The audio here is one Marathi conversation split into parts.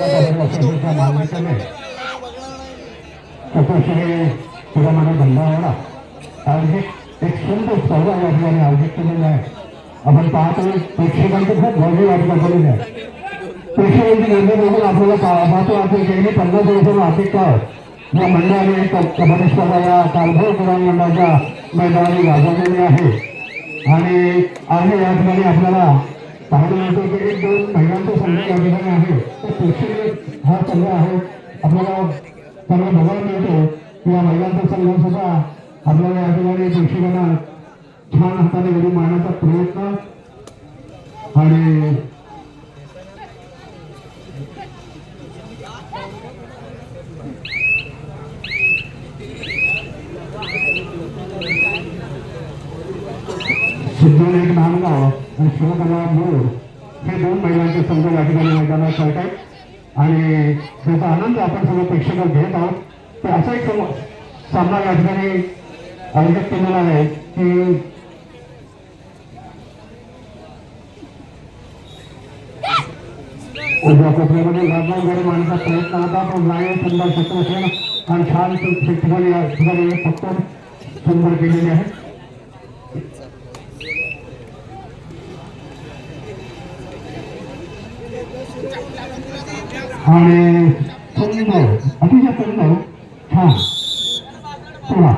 तुझा मान्यतेने धंदा शिरोमणी भंडारवाडा आयोजित एक सुंदर स्पर्धा या ठिकाणी आयोजित केलेली आहे आपण पाहतो प्रेक्षकांची खूप गर्दी वाटत झालेली आहे प्रेक्षकांची गर्दी बघून आपल्याला पाहतो आपण गेली पंधरा वर्षांना अधिक काळ या मंडळाने कबड्डी स्पर्धा या कालभोर क्रीडा मंडळाच्या मैदानाने गाजवलेली आहे आणि आहे या ठिकाणी आपल्याला पाहायला मिळतो एक दोन संघ आहे. तर प्रेक्षणीय हा संघ आहे. आपल्याला चांगला बघायला मिळतो. या महिलांचा संघ सुद्धा आपल्याला या ठिकाणी प्रेक्षकांना छान हाताने मारण्याचा प्रयत्न आणि आणि शिवकला मूळ हे दोन महिलांचे संघ या ठिकाणी मैदानात खेळत आहेत. आणि त्याचा आनंद आपण सर्व प्रेक्षक घेत आहोत तर असा एक सामना या ठिकाणी आयोजित केलेला आहे की उद्या कोपऱ्यामध्ये लॉकडाऊन घरी मांडण्याचा प्रयत्न होता पण नाही सुंदर क्षेत्रसेन आणि छान ठिकाणी या ठिकाणी फक्त सुंदर केलेली आहे. आणि सुंदर अतिशय सुंदर छान पुरा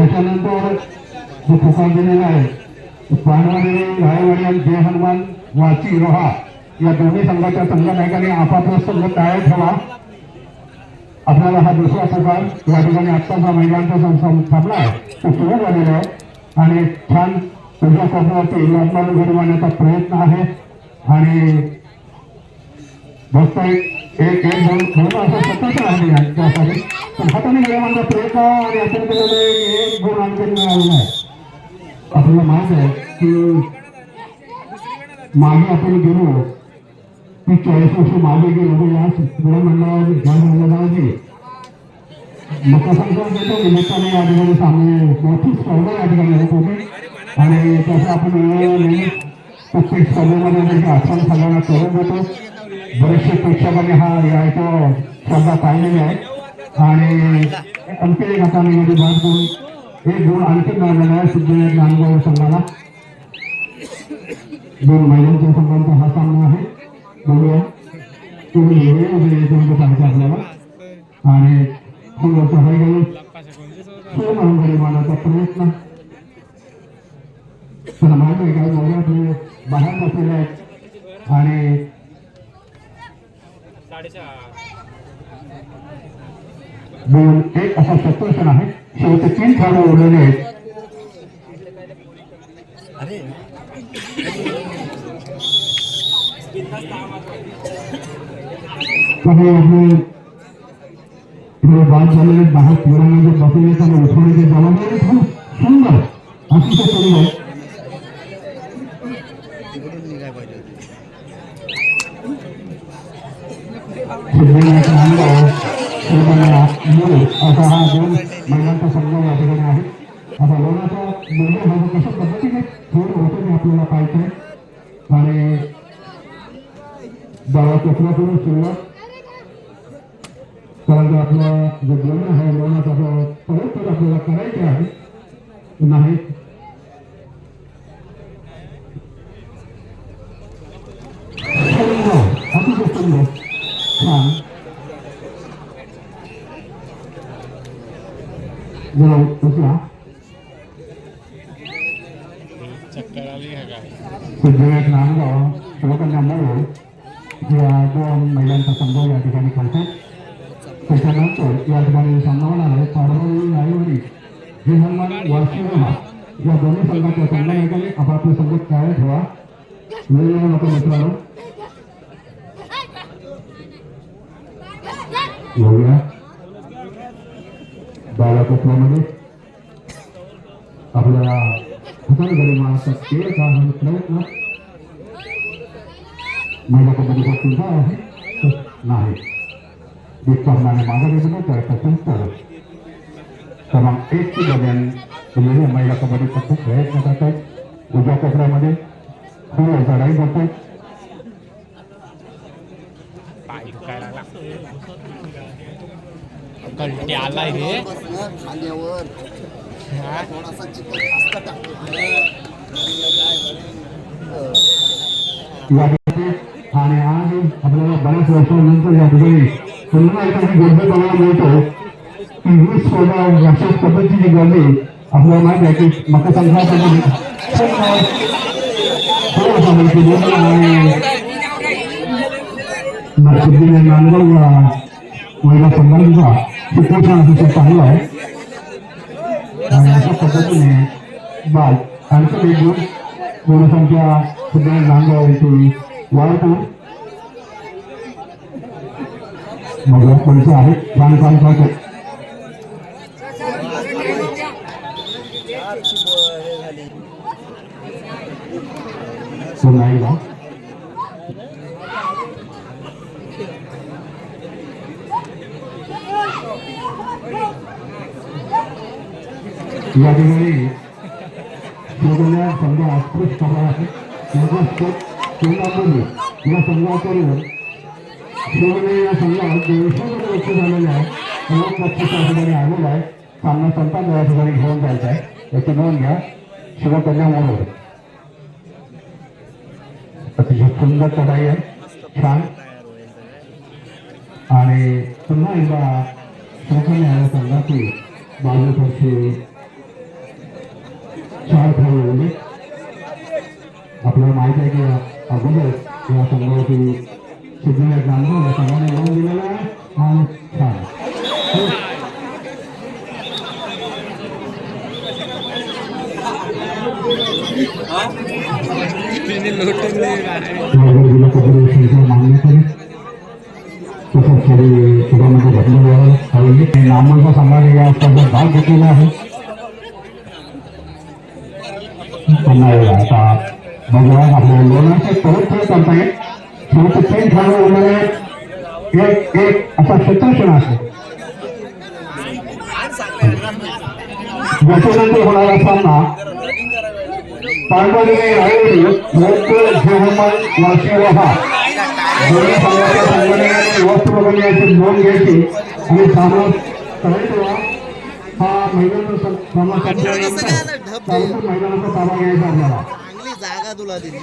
याच्यानंतर जो पुकार दिलेला आहे पांडवाने रायवाडी जय हनुमान वाची रोहा या दोन्ही संघाच्या संघनायकाने आपापला संघ तयार ठेवा आपल्याला हा दुसरा प्रकार या ठिकाणी आत्ताचा महिलांचा संघ थांबला आहे. तो सुरू झालेला आहे. आणि छान तुझ्या स्वप्नावरती लॉकडाऊन घडवण्याचा प्रयत्न आहे. आणि फक्त एक एक दोन दोन असं स्वतःच राहिले त्यासाठी पण हाताने गेल्यानंतर प्रयत्न आणि आपण केलेले एक गुण आणखी मिळालेला आहे. आपल्याला माहीत आहे की मागे आपण गेलो ती चाळीस वर्ष मागे गेलो तर या क्रीडा मंडळावर या मंडळाची मकर संक्रांतीच्या निमित्ताने या ठिकाणी सामने मोठी स्पर्धा या ठिकाणी होत होती. आणि त्याचा आपण नेहमी प्रत्येक स्पर्धेमध्ये त्याची आठवण सगळ्यांना करून देतो. बरेचसे प्रेक्षकांनी हा यायचा स्पर्धा पाहिलेली आहे. आणि आणखी एक हाताने मध्ये बाद करून एक गुण आणखी मिळालेला आहे सिद्धनाथ नामगाव संघाला. दोन महिलांच्या संघांचा हा सामना आहे. बघूया. तुम्ही वेगळे तुमचं सांगता आपल्याला? आणि फुलाचा हाय गेलो सुरू म्हणून घरी प्रयत्न. बाहेर बसलेले आहेत आणि दोन एक असा शत्रुषण आहे. शेवटी तीन खेळाडू उरलेले आहेत. बाद झालेले बाहेर फिरवण्याचे बसले आणि उठवण्याचे जबाबदारी खूप सुंदर. अतिशय सुंदर. असा हा दोन महिलांचा संघ या ठिकाणी आहे. आता लोणाचा निर्णय हा कशा पद्धतीने खेळ होतो आपल्याला पाहिजे आणि डावा कोकणातून सुरुवात. कारण आपलं जे बोलणं आहे लोणाचा जो परत आपल्याला करायचे आहे. नाही सुंदर अतिशय सुंदर छान जरा उचला चक्कर आली का काय सिद्धनाथ नांदगाव शिवकन्या मूळ या दोन महिलांचा संघ या ठिकाणी खेळतात त्याच्यानंतर या ठिकाणी सामना होणार आहे पाडवळी रायवडी हे हनुमान वार्षिकमा या दोन्ही संघाच्या संघनायकाने आपापले संघ तयार ठेवा वेगवेगळ्या नको मित्रांनो बघूया बाळाकोपऱ्यामध्ये. आपल्याला हाताने घडी मारण्याचा खेळ का हा प्रयत्न? महिला कबड्डीचा सुद्धा आहे? नाही. विस्तारणाने मागे गेले तर तसंच क्रमांक एक ची दरम्यान तुम्ही महिला कबड्डीचा खूप प्रयत्न करत आहेत. उद्या कोपऱ्यामध्ये खूप लढाई करत आहेत रे खांद्यावर हा? थोडासा चिकन जास्त आणि आज आपल्याला बऱ्याच वर्षानंतर या ठिकाणी पुन्हा एकदा ही गोष्ट बघायला मिळतो की वीस स्पर्धा अशाच पद्धतीने घडली आपल्याला माहिती आहे की मकर आणि नरसिद्धी नांदगाव महिला संघांचा सुपोषण अतिशय चांगलं आहे आणि अशा पद्धतीने बाल आणखी एक दिवस लोकसंख्या सध्या नांदगाव येथे वाढतो मग पैसे आहेत छान छान खाते. पुन्हा एकदा. या ठिकाणी शिवकन्या संघ आत्मच केंद्रामध्ये या संघाकडून या संघात आहे अनेक ठिकाणी आलेला आहे सामना संतान या ठिकाणी घेऊन जायचा आहे. याची नोंद घ्या. शिवकन्या अतिशय सुंदर चढाई आहे. छान. आणि पुन्हा एकदा शिवकन्या या संघाची बाजूकडची चार खेळाडू होते आपल्याला माहीत आहे की अगोदर या संघाची सिद्धिविनायक नांदगाव या संघाने लावून दिलेला आहे आणि छान तिने लोटून दिली गाडी. नगर जिल्हा कॉर्पोरेशनच्या मान्यतेने तसंच तरी पुण्यामध्ये घडलेलं आहे आणि नामांचा संघाने या स्पर्धेत भाग घेतलेला आहे पुन्हा एकदा आता बघूया आपल्या लोणाचे परत करतायत शेवटी तीन खेळाडू उरलेले एक एक असा क्षेत्रक्षण आहे याच्यानंतर होणारा सामना पांडवली आयोडी मोठे जेहमन वाशिवहा दोन्ही संघाच्या संघटनेने वस्त्र बघण्याची नोंद घ्यायची आणि सामना करायचा हा मैदानाचा सामना संपल्यानंतर चांगली जागा तुला दिली.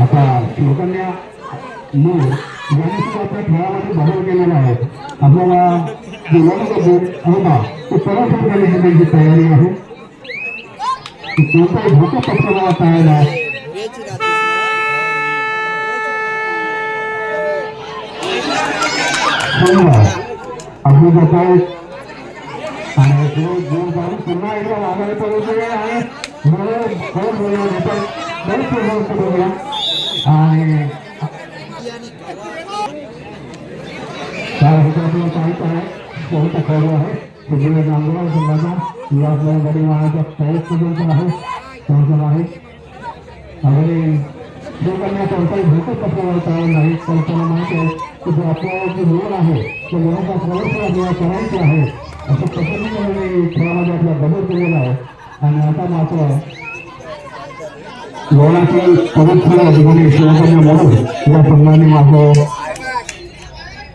आता शिवकन्या मूळ यांनी सुद्धा आपल्या खेळामध्ये बदल केलेला आहे आपल्याला जे लोक होता ते परत करण्याची त्यांची तयारी आहे. कोणताही धोका. समजा अगदी जाताय आणि जो जोर जाऊन पुन्हा एकदा वागायला पाहिजे आणि म्हणून खूप वेळा घेतात बरेच वेळा बघूया आणि चार हजार पाहिजे आहे बहुत खेळाडू आहे सगळे नांदगाव संघाचा विलासराव गडी महाराजा प्रयत्न आहे त्यांचं आहे आणि शिवकन्या कोणताही धोका पसरवता तयार नाही पण त्यांना माहिती आहे की जो आपला जे निवड आहे तो निवडचा प्रवेश आपल्याला करायचा आहे असं पद्धतीने खेळामध्ये आपला बदल केलेला आहे आणि आता मात्र लोणाची पवित्र या ठिकाणी शिवकन्या म्हणून या संघाने मात्र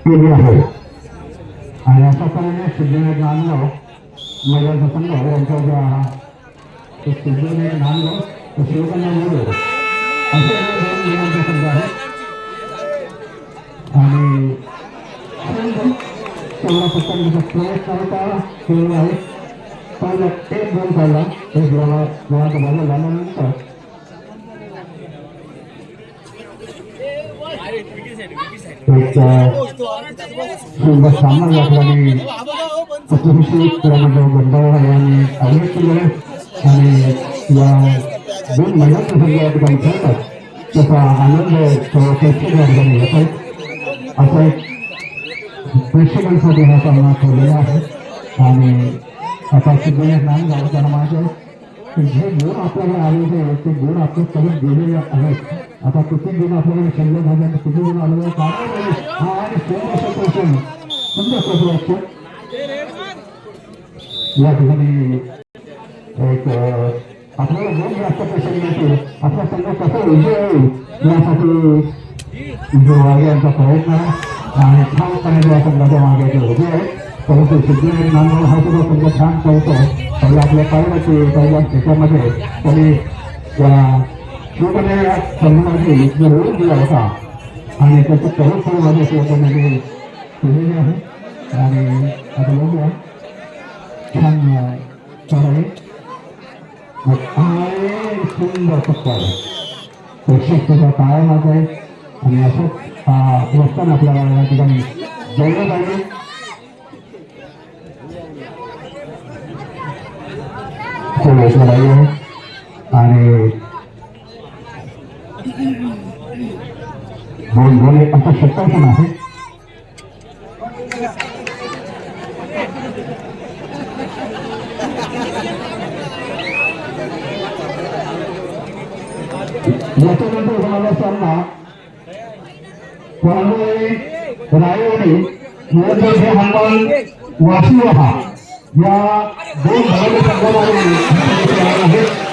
केली आहे. आणि अशा तऱ्हेने सिद्धिविनायक नांदगाव महिलांचा संघ यांच्या ज्या तो सिद्धिविनायक नांदगाव शिवकन्या म्हणून असे दोन मुलांचे संघ आहे आणि तेवढा पतंगाचा प्रयत्न होता केलेला आहे पण एक दोन काढला एक गोळा गोळाचा बाजा झाल्यानंतर एक सुंदर सामना या ठिकाणी पत्रविषयी त्यामध्ये गंधावा यांनी आयोजित केलेलं आहे आणि या दोन महिलांचा संघ या ठिकाणी खेळतात त्याचा प्रेक्षकांसाठी हा सामना ठेवलेला आहे. आणि आता सिद्धनाथ नांदगाव त्यांना माहिती आहे जे गुण आपल्याकडे आलेले आहेत ते गुण आपले परत गेलेले आहेत. आता किती गुण आपल्याकडे शिल्लक झाले आणि किती गुण आलेले आहेत हा आणि सोम असा समजा कसं वाटतं या ठिकाणी एक आपल्याला दोन जास्त पैसे मिळतील आपला संघ कसा विजय होईल यासाठी जो वागे यांचा प्रयत्न आहे. आणि छानपणे या संघाच्या मागे ते उभे आहेत परंतु सिद्धी नांदवड हा सुद्धा संघ छान पळतो पहिले आपल्या पाहिलं पहिल्या त्याच्यामध्ये त्यांनी या शिवपणे या संघाची निवडून दिला होता. आणि त्याचं तरुण फळमध्ये शिवपणे केलेले आहे. आणि आता बघूया. छान चार आहे. सुंदर पप्पा आहे प्रेक्षक सुद्धा काय मात आहे. आणि असंच आपल्याला या ठिकाणी. जवळत आहे. आणि दोन दोन आता शक्य पण आहे. याच्यानंतर झाला सामना परांगोळी रायवडी निरंतर हे हनुमान वाशिवहा या दोन धर्म संघामध्ये आहेत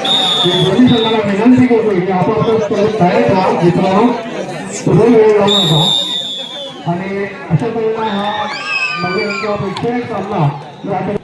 दोन्ही संघाला विनंती करतो की आपण तयार राहा मित्रांनो वेळ लावू नका आणि अशा तऱ्हेने हा नवीन प्रेक्षक